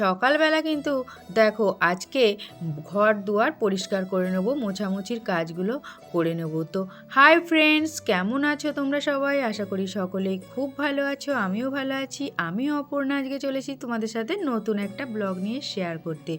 সকালবেলা কিন্তু দেখো আজকে ঘর দুয়ার পরিষ্কার করে নেব, মোছামুছির কাজগুলো করে নেব। তো হাই ফ্রেন্ডস কেমন আছো তোমরা সবাই? আশা করি সকলেই খুব ভালো আছো, আমিও ভালো আছি। আমিও অপর্ণা, আজকে চলেছি তোমাদের সাথে নতুন একটা ব্লগ নিয়ে শেয়ার করতে।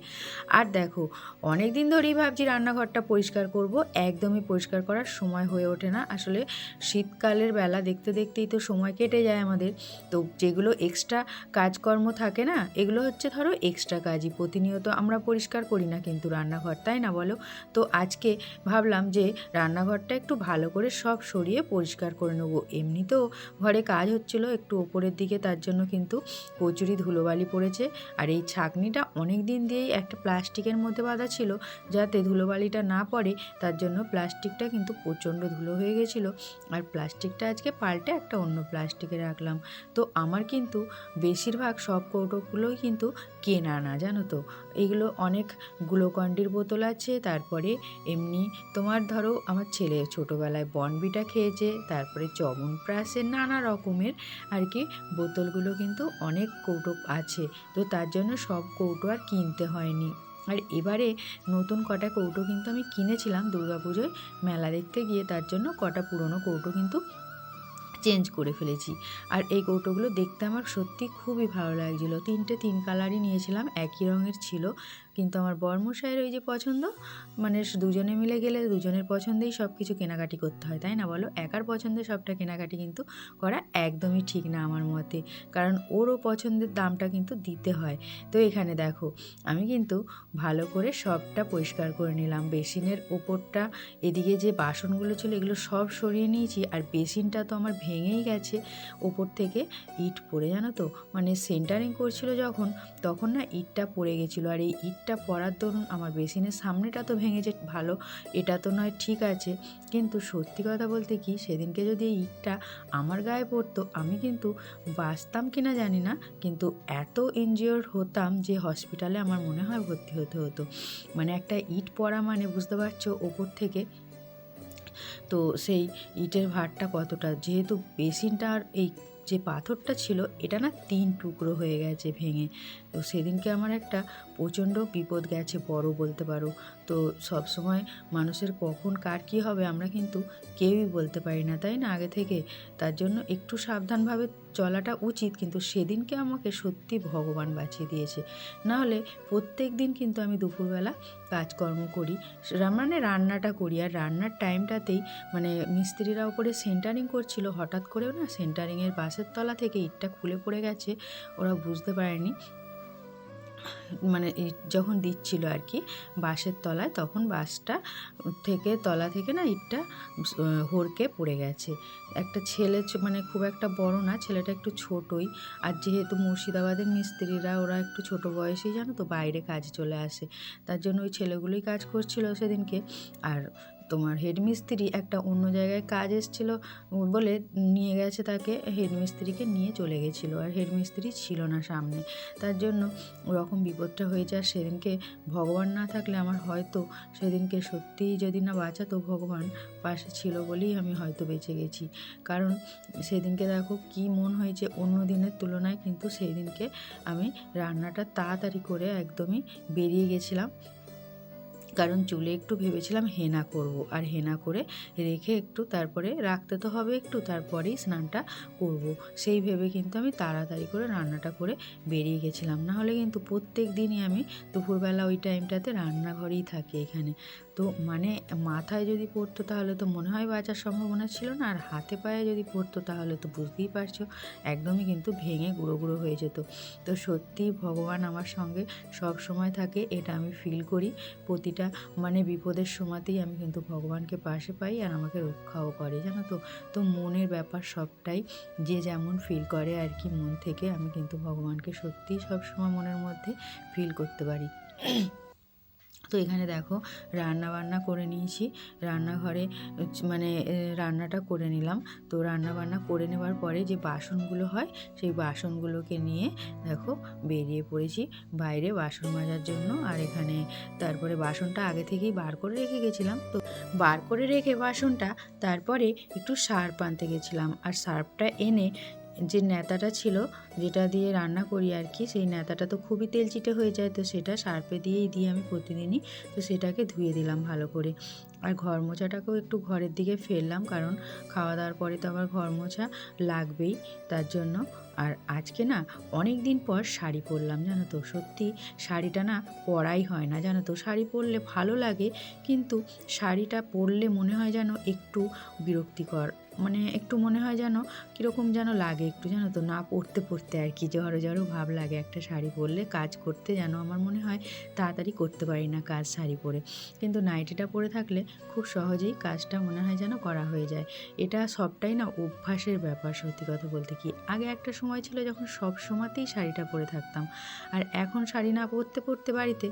আর দেখো অনেক দিন ধরেই ভাবছি রান্নাঘরটা পরিষ্কার করব, একদমই পরিষ্কার করার সময় হয়ে ওঠে না। আসলে শীতকালের বেলা দেখতে দেখতেই তো সময় কেটে যায় আমাদের। তো যেগুলো এক্সট্রা কাজকর্ম থাকে না, এগুলো হচ্ছে ধরো এক্সট্রা কাজই। প্রতিনিয়ত আমরা পরিষ্কার করি না কিন্তু রান্নাঘর, তাই না বলো? তো আজকে ভাবলাম যে রান্নাঘরটা একটু ভালো করে সব সরিয়ে পরিষ্কার করে নেব। এমনিতেও ঘরে কাজ হচ্ছিল একটু ওপরের দিকে, তার জন্য কিন্তু প্রচুরই ধুলোবালি পড়েছে। আর এই ছাকনিটা অনেক দিন দিয়েই একটা প্লাস্টিকের মধ্যে বাঁধা ছিল, যাতে ধুলোবালিটা না পড়ে, তার জন্য প্লাস্টিকটা কিন্তু প্রচণ্ড ধুলো হয়ে গেছিল। আর প্লাস্টিকটা আজকে পাল্টে একটা অন্য প্লাস্টিকে রাখলাম। তো আমার কিন্তু বেশিরভাগ সব কৌটোগুলোই কিন্তু কেনা না জানো তো? এগুলো অনেক গ্লুকন্ডির বোতল আছে, তারপরে এমনি তোমার ধরো আমার ছেলে ছোটোবেলায় বনবিটা খেয়েছে, তারপরে চমন প্রাসের নানা রকমের আর কি বোতলগুলো কিন্তু অনেক কৌটো আছে, তো তার জন্য সব কৌটো আর কিনতে হয়নি। আর এবারে নতুন কটা কৌটো কিন্তু আমি কিনেছিলাম দুর্গাপুজোয়, মেলা দেখতে গিয়ে তার জন্য কটা পুরনো কৌটো কিন্তু চেঞ্জ করে ফেলেছি। আর এই কৌটোগুলো দেখতে আমার সত্যি খুবই ভালো লাগছিল। তিনটে তিন কালারই নিয়েছিলাম, একই রঙের ছিল। কিন্তু আমার বর্মশাইয়ের ওই যে পছন্দ মানে দুজনে মিলে গেলে দুজনের পছন্দেই সব কিছু কেনাকাটি করতে হয়, তাই না বলো? একার পছন্দে সবটা কেনাকাটি কিন্তু করা একদমই ঠিক না আমার মতে। কারণ ওরও পছন্দের দামটা কিন্তু দিতে হয়। তো এখানে দেখো, আমি কিন্তু ভালো করে সবটা পরিষ্কার করে নিলাম। বেসিনের ওপরটা, এদিকে যে বাসনগুলো ছিল, এগুলো সব সরিয়ে নিয়েছি। আর বেসিনটা তো আমার ভেঙেই গেছে। ওপর থেকে ইট পড়ে, জানো তো? মানে সেন্টারিং করছিল যখন, তখন না ইটটা পড়ে গেছিল। আর এই ইটটা পড়ার দরুন আমার বেসিনের সামনেটা তো ভেঙেছে, ভালো, এটা তো নয়, ঠিক আছে। কিন্তু সত্যি কথা বলতে কি, সেদিনকে যদি এই ইটটা আমার গায়ে পড়তো, আমি কিন্তু বাঁচতাম কিনা জানি না, কিন্তু এত ইনজিওর হতাম যে হসপিটালে আমার মনে হয় ভর্তি হতে হতো। মানে একটা ইট পড়া মানে বুঝতে পারছ? ওপর থেকে তো সেই ইটের ভারটা কতটা? যেহেতু বেসিনটা আর এই যে পাথরটা ছিল, এটা না তিন টুকরো হয়ে গেছে ভেঙে। তো সেদিনকে আমার একটা প্রচণ্ড বিপদ গেছে বড় বলতে পারো। তো সব সময় মানুষের কখন কার কী হবে আমরা কিন্তু কেউই বলতে পারি না, তাই না? আগে থেকে। তার জন্য একটু সাবধানভাবে চলাটা উচিত, কিন্তু সেদিনকে আমাকে সত্যি ভগবান বাঁচিয়ে দিয়েছে। না হলে প্রত্যেক দিন কিন্তু আমি দুপুরবেলা কাজকর্ম করি মানে রান্নাটা করি। আর রান্নার টাইমটাতেই মানে মিস্ত্রিরা ওপরে সেন্টারিং করছিল, হঠাৎ করেও না সেন্টারিংয়ের বাসের তলা থেকে ইটটা খুলে পড়ে গেছে, ওরা বুঝতে পারেনি। মানে যখন দিচ্ছিল আর কি বাসের তলায়, তখন বাসটা থেকে, তলা থেকে না ইটটা হড়কে পড়ে গেছে। একটা ছেলে মানে খুব একটা বড় না, ছেলেটা একটু ছোটই। আর যেহেতু মুর্শিদাবাদের মিস্ত্রিরা, ওরা একটু ছোট বয়সেই জানো তো, বাইরে কাজে চলে আসে। তার জন্য ওই ছেলেগুলোই কাজ করছিল সেদিনকে। আর তোমার হেডমিস্ত্রি একটা অন্য জায়গায় কাজ এসেছিল বলে নিয়ে গেছে তাকে, হেডমিস্ত্রিকে নিয়ে চলে গেছিল আর হেডমিস্ত্রি ছিল না সামনে। তার জন্য ওরকম বিপদটা হয়েছে আর সেদিনকে ভগবান না থাকলে আমার হয়তো সেদিনকে সত্যিই যদি না বাঁচাতো ভগবান, পাশে ছিল বলেই আমি হয়তো বেঁচে গেছি। কারণ সেদিনকে দেখো কি মন হয়েছে অন্য দিনের তুলনায়, কিন্তু সেই দিনকে আমি রান্নাটা তাড়াতাড়ি করে একদমই বেরিয়ে গেছিলাম। কারণ চুলে একটু ভেবেছিলাম হেনা করব। আর হেনা করে রেখে একটু তারপরে রাখতে তো হবে একটু, তারপরেই স্নানটা করব। সেই ভেবে কিন্তু আমি তাড়াতাড়ি করে রান্নাটা করে বেরিয়ে গেছিলাম। না হলে কিন্তু প্রত্যেক দিনই আমি দুপুরবেলা ওই টাইমটাতে রান্নাঘরেই থাকি এখানে। তো মানে মাথায় যদি পড়তো তাহলে তো মনে হয় বাঁচার সম্ভাবনা ছিল না, আর হাতে পায়ে যদি পড়তো তাহলে তো বুঝতেই পারছ, একদমই কিন্তু ভেঙে গুঁড়ো গুঁড়ো হয়ে যেত। তো সত্যি ভগবান আমার সঙ্গে সব সময় থাকে, এটা আমি ফিল করি। প্রতিটা মানে বিপদের সময়তেই আমি কিন্তু ভগবানকে পাশে পাই আর আমাকে রক্ষাও করে, জানো তো? তো মনের ব্যাপার সবটাই যে যেমন ফিল করে আর কি মন থেকে, আমি কিন্তু ভগবানকে সত্যিই সবসময় মনের মধ্যে ফিল করতে পারি। তো এখানে দেখো রান্না বান্না করে নিয়েছি। রান্নাঘরে মানে রান্নাটা করে নিলাম। তো রান্না বান্না করে নেওয়ার পরে যে বাসনগুলো হয়, সেই বাসনগুলোকে নিয়ে দেখো বেরিয়ে পড়েছি বাইরে বাসন মাজার জন্য। আর এখানে তারপরে বাসনটা আগে থেকেই বার করে রেখে গেছিলাম। তো বার করে রেখে বাসনটা তারপরে একটু সার্প আনতে গেছিলাম। আর সার্পটা এনে যে নেতাটা ছিল, যেটা দিয়ে রান্না করি আর কি, সেই নেতাটা তো খুবই তেলচিটে হয়ে যায়, তো সেটা সার্পে দিয়েই দিয়ে আমি প্রতিদিনই, তো সেটাকে ধুয়ে দিলাম ভালো করে। আর ঘর মোছাটাকেও একটু ঘরের দিকে ফেললাম, কারণ খাওয়া দাওয়ার পরে তো আবার ঘর মোছা লাগবেই তার জন্য। আর আজকে না অনেক দিন পর শাড়ি পরলাম, জানো তো? সত্যি শাড়িটা না পরাই হয় না, জানো তো? শাড়ি পরলে ভালো লাগে, কিন্তু শাড়িটা পরলে মনে হয় যেন একটু বিরক্তিকর মানে একটু মনে হয় যেন কীরকম যেন লাগে একটু, জানো তো? না পরতে পরতে আর কি জড়ো জড়ো ভাব লাগে একটা শাড়ি পরলে, কাজ করতে যেন আমার মনে হয় তাড়াতাড়ি করতে পারি না কাজ শাড়ি পরে। কিন্তু নাইটিটা পরে থাকলে খুব সহজেই কাজটা মনে হয় যেন করা হয়ে যায়। এটা সবটাই না অভ্যাসের ব্যাপার সত্যি কথা বলতে কি। আগে একটা সময় ছিল যখন সব সময়তেই শাড়িটা পরে থাকতাম। আর এখন শাড়ি না পরতে পরতে বাড়িতে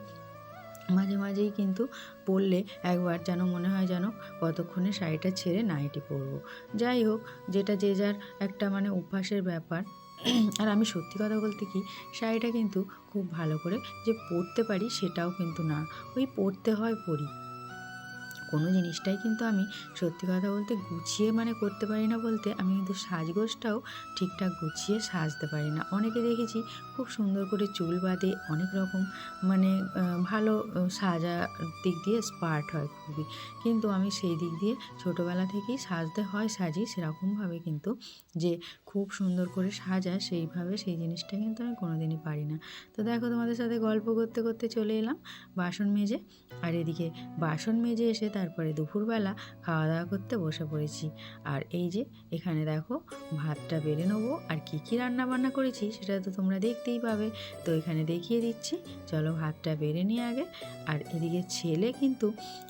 মাঝে মাঝেই কিন্তু পরলে একবার যেন মনে হয় যেন কতক্ষণে শাড়িটা ছেড়ে নাইটি পরবো। যাই হোক, যেটা যে যার একটা মানে অভ্যাসের ব্যাপার। আর আমি সত্যি কথা বলতে কি, শাড়িটা কিন্তু খুব ভালো করে যে পরতে পারি সেটাও কিন্তু না। ওই পরতে হয় পরি। কোনো জিনিসটাই কিন্তু আমি সত্যি কথা বলতে গুছিয়ে মানে করতে পারি না বলতে আমি কিন্তু সাজগোজটাও ঠিকঠাক গুছিয়ে সাজতে পারি না। অনেকে দেখেছি খুব সুন্দর করে চুল বাঁধে অনেক রকম মানে ভালো সাজা দিক দিয়ে স্পার্ট হয় খুবই। কিন্তু আমি সেই দিক দিয়ে ছোটোবেলা থেকেই সাজতে হয়, সাজি সেরকমভাবে কিন্তু যে খুব সুন্দর করে সাজা সেইভাবে সেই জিনিসটা কিন্তু আমি কোনোদিনই পারি না। তো দেখো তোমাদের সাথে গল্প করতে করতে চলে এলাম বাসন মেজে। আর এদিকে বাসন মেজে এসে তারপরে দুপুরবেলা খাওয়া দাওয়া করতে বসে পড়েছি। আর এই যে, এখানে দেখো ভাতটা বেড়ে নেব আর কী কী রান্না বান্না করেছি সেটা তো তোমরা দেখতেই পাবে। তো এখানে দেখিয়ে দিচ্ছি। চলো ভাতটা বেড়ে নিয়ে আগে। আর এদিকে ছেলে কিন্তু,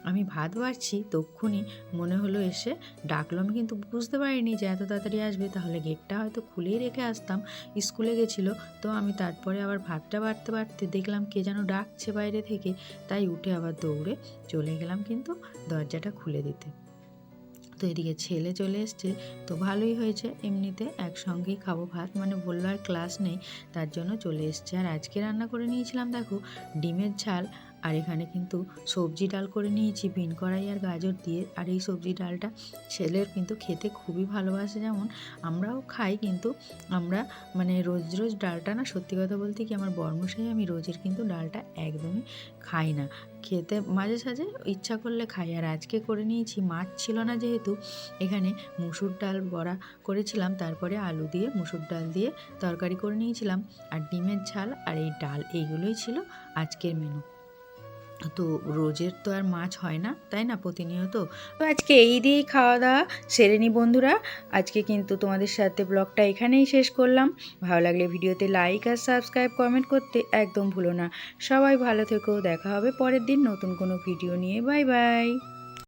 আমি ভাত বাড়ছি তক্ষুনি, মনে হলো এসে ডাকলো। আমি কিন্তু বুঝতে পারিনি যে এত তাড়াতাড়ি আসবে, তাহলে গেটটা হয়তো খুলেই রেখে আসতাম। স্কুলে গেছিল, তো আমি তারপরে আবার ভাতটা বাড়তে বাড়তে দেখলাম কে যেন ডাকছে বাইরে থেকে। তাই উঠে আবার দৌড়ে চলে গেলাম কিন্তু দরজাটা খুলে দিতে। তো এদিকে ছেলে চলে এসছে। তো ভালোই হয়েছে। এমনিতে একসঙ্গেই খাব ভাত। মানে বলল আর ক্লাস নেই। তার জন্য চলে এসছে। আর আজকে রান্না করে নিয়েছিলাম, দেখো, ডিমের ঝাল আর এখানে কিন্তু সবজি ডাল করে নিয়েছি, বিন কড়াই আর গাজর দিয়ে। আর এই সবজি ডালটা ছেলের কিন্তু খেতে খুবই ভালোবাসে যেমন আমরাও খাই, কিন্তু আমরা মানে রোজ রোজ ডালটা না সত্যি কথা বলতে কি আমার বর্মশাই আমি রোজের কিন্তু ডালটা একদমই খাই না। খেতে মাঝে সাঝে ইচ্ছা করলে খাই। আর আজকে করে নিয়েছি, মাছ ছিল না যেহেতু, এখানে মুসুর ডাল বড়া করেছিলাম, তারপরে আলু দিয়ে, মুসুর ডাল দিয়ে তরকারি করে নিয়েছিলাম। আর ডিমের ঝাল আর এই ডাল, এইগুলোই ছিল আজকের মেনু তো রোজের তো আর মাছ হয় না, তাই না প্রতিনিয়ত? তো আজকে এই দিয়েই খাওয়া দাওয়া, সেরে নি বন্ধুরা। আজকে কিন্তু তোমাদের সাথে ব্লগটা এখানেই শেষ করলাম। ভালো লাগলে ভিডিওতে লাইক আর সাবস্ক্রাইব কমেন্ট করতে একদম ভুলো না। সবাই ভালো থেকো, দেখা হবে পরের দিন নতুন কোনো ভিডিও নিয়ে। Bye bye!